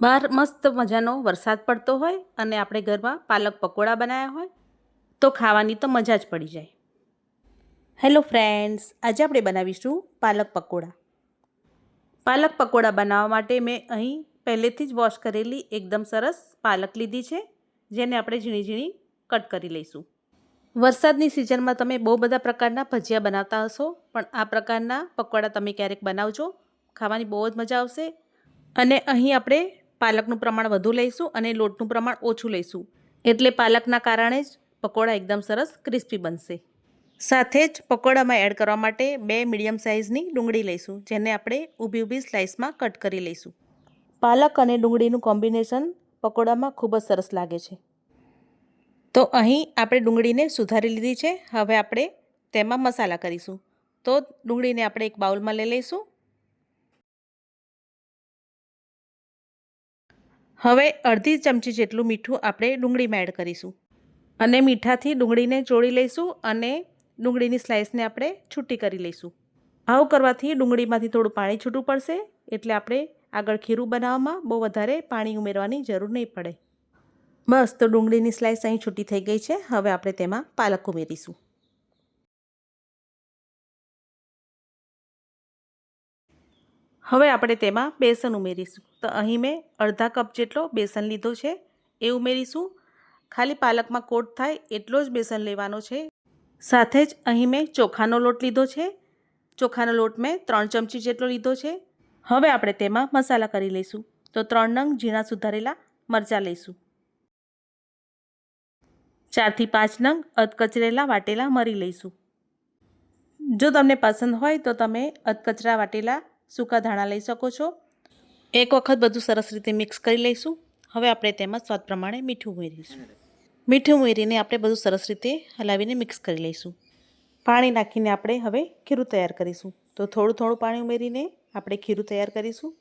બહાર મસ્ત મજાનો વરસાદ પડતો હોય અને આપણે ઘરમાં પાલક પકોડા બનાવ્યા હોય તો ખાવાની તો મજા જ પડી જાય. હેલો ફ્રેન્ડ્સ આજે આપણે બનાવીશું પાલક પકોડા. પાલક પકોડા બનાવવા માટે મેં અહીં પહેલેથી જ વોશ કરેલી એકદમ સરસ પાલક લીધી છે જેને આપણે ઝીણી ઝીણી કટ કરી લઈશું. વરસાદની સિઝનમાં તમે બહુ બધા પ્રકારના ભજીયા બનાવતા હશો પણ આ પ્રકારના પકોડા તમે ક્યારેક બનાવજો ખાવાની બહુ જ મજા આવશે. અને અહીં આપણે પાલકનું પ્રમાણ વધુ લઈશું અને લોટનું પ્રમાણ ઓછું લઈશું. એટલે પાલકના કારણે જ પકોડા એકદમ સરસ ક્રિસ્પી બનશે. સાથે જ પકોડામાં એડ કરવા માટે બે મીડિયમ સાઇઝની ડુંગળી લઈશું, જેને આપણે ઊભી ઊભી સ્લાઇસમાં કટ કરી લઈશું. પાલક અને ડુંગળીનું કોમ્બિનેશન પકોડામાં ખૂબ જ સરસ લાગે છે. તો અહીં આપણે ડુંગળીને સુધારી લીધી છે, હવે આપણે તેમાં મસાલા કરીશું. તો ડુંગળીને આપણે એક બાઉલમાં લઈ લઈશું. હવે અડધી ચમચી જેટલું મીઠું આપણે ડુંગળીમાં એડ કરીશું. અને મીઠાથી ડુંગળીને ચોળી લઈશું અને ડુંગળીની સ્લાઇસને આપણે છૂટી કરી લઈશું. આવું કરવાથી ડુંગળીમાંથી થોડું પાણી છૂટું પડશે, એટલે આપણે આગળ ખીરું બનાવવામાં બહુ વધારે પાણી ઉમેરવાની જરૂર નહીં પડે. બસ, તો ડુંગળીની સ્લાઇસ અહીં છૂટી થઈ ગઈ છે. હવે આપણે તેમાં પાલક ઉમેરીશું. હવે આપણે તેમાં બેસન ઉમેરીશું. અહીં મેં અડધા કપ જેટલો બેસન લીધો છે. એ ઉમેરીશું. ખાલી પાલકમાં કોટ થાય એટલો જ બેસન લેવાનો છે. સાથે જ અહીં મેં ચોખાનો લોટ લીધો છે. ચોખાનો લોટ મેં ત્રણ ચમચી જેટલો લીધો છે. હવે આપણે તેમાં મસાલા કરી લઈશું. તો ત્રણ નંગ ઝીણા સુધારેલા મરચાં લઈશું. ચારથી પાંચ નંગ અધકચરેલા વાટેલા મરી લઈશું. જો તમને પસંદ હોય તો તમે અધકચરા વાટેલા સૂકા ધાણા લઈ શકો છો. એક વખત બધું સરસ રીતે મિક્સ કરી લઈશું. હવે આપણે તેમાં સ્વાદ પ્રમાણે મીઠું ઉમેરીશું. મીઠું ઉમેરીને આપણે બધું સરસ રીતે હલાવીને મિક્સ કરી લઈશું. પાણી નાખીને આપણે હવે ખીરું તૈયાર કરીશું. તો થોડું થોડું પાણી ઉમેરીને આપણે ખીરું તૈયાર કરીશું.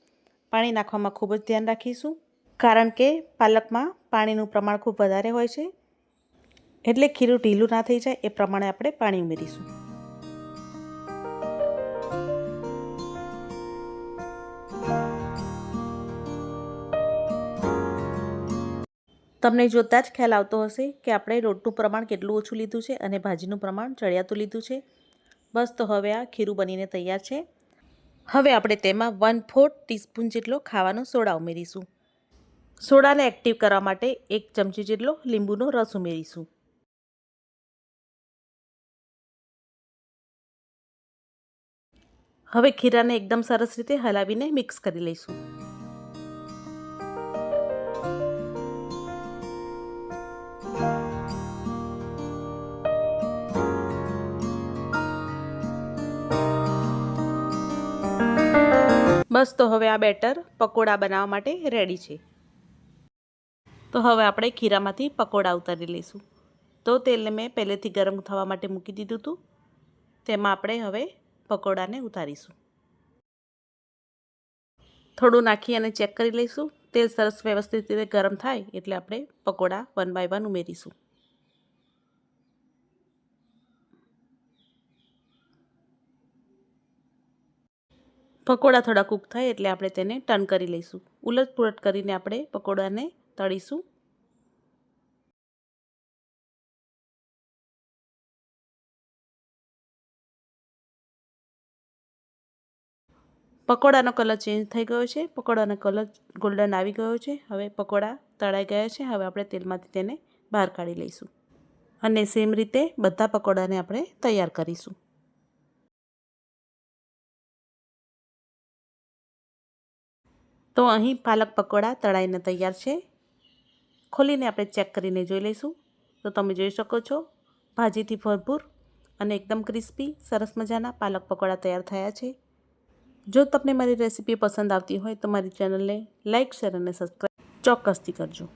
પાણી નાખવામાં ખૂબ જ ધ્યાન રાખીશું. કારણ કે પાલકમાં પાણીનું પ્રમાણ ખૂબ વધારે હોય છે. એટલે ખીરું ઢીલું ના થઈ જાય એ પ્રમાણે આપણે પાણી ઉમેરીશું. તમને જોતાં જ ખ્યાલ આવતો હશે કે આપણે રોટનું પ્રમાણ કેટલું ઓછું લીધું છે અને ભાજીનું પ્રમાણ ચડિયાતું લીધું છે. બસ તો હવે આ ખીરું બનીને તૈયાર છે. હવે આપણે તેમાં વન ફોર્થ ટીસ્પૂન જેટલો ખાવાનો સોડા ઉમેરીશું. સોડાને એક્ટિવ કરવા માટે એક ચમચી જેટલો લીંબુનો રસ ઉમેરીશું. હવે ખીરાને એકદમ સરસ રીતે હલાવીને મિક્સ કરી લઈશું. બસ, તો હવે આ બેટર પકોડા બનાવવા માટે રેડી છે. તો હવે આપણે ખીરામાંથી પકોડા ઉતારી લઈશું. તો તેલને મેં પહેલેથી ગરમ થવા માટે મૂકી દીધું હતું. તેમાં આપણે હવે પકોડાને ઉતારીશું. થોડું નાખી અને ચેક કરી લઈશું. તેલ સરસ વ્યવસ્થિત રીતે ગરમ થાય એટલે આપણે પકોડા વન બાય વન ઉમેરીશું. પકોડા થોડા કૂક થાય એટલે આપણે તેને ટર્ન કરી લઈશું. ઉલટ પુલટ કરીને આપણે પકોડાને તળીશું. પકોડાનો કલર ચેન્જ થઈ ગયો છે. પકોડાનો કલર ગોલ્ડન આવી ગયો છે. હવે પકોડા તળાઈ ગયા છે. હવે આપણે તેલમાંથી તેને બહાર કાઢી લઈશું. અને સેમ રીતે બધા પકોડાને આપણે તૈયાર કરીશું. તો અહીં પાલક પકોડા તળાઈને તૈયાર છે. ખોલીને આપણે ચેક કરીને જોઈ લઈશું. તો તમે જોઈ શકો છો, ભાજીથી ભરપૂર અને એકદમ ક્રિસ્પી, સરસ મજાના પાલક પકોડા તૈયાર થયા છે. જો તમને મારી રેસીપી પસંદ આવતી હોય તો મારી ચેનલને લાઇક શેર અને સબસ્ક્રાઈબ ચોક્કસથી કરજો.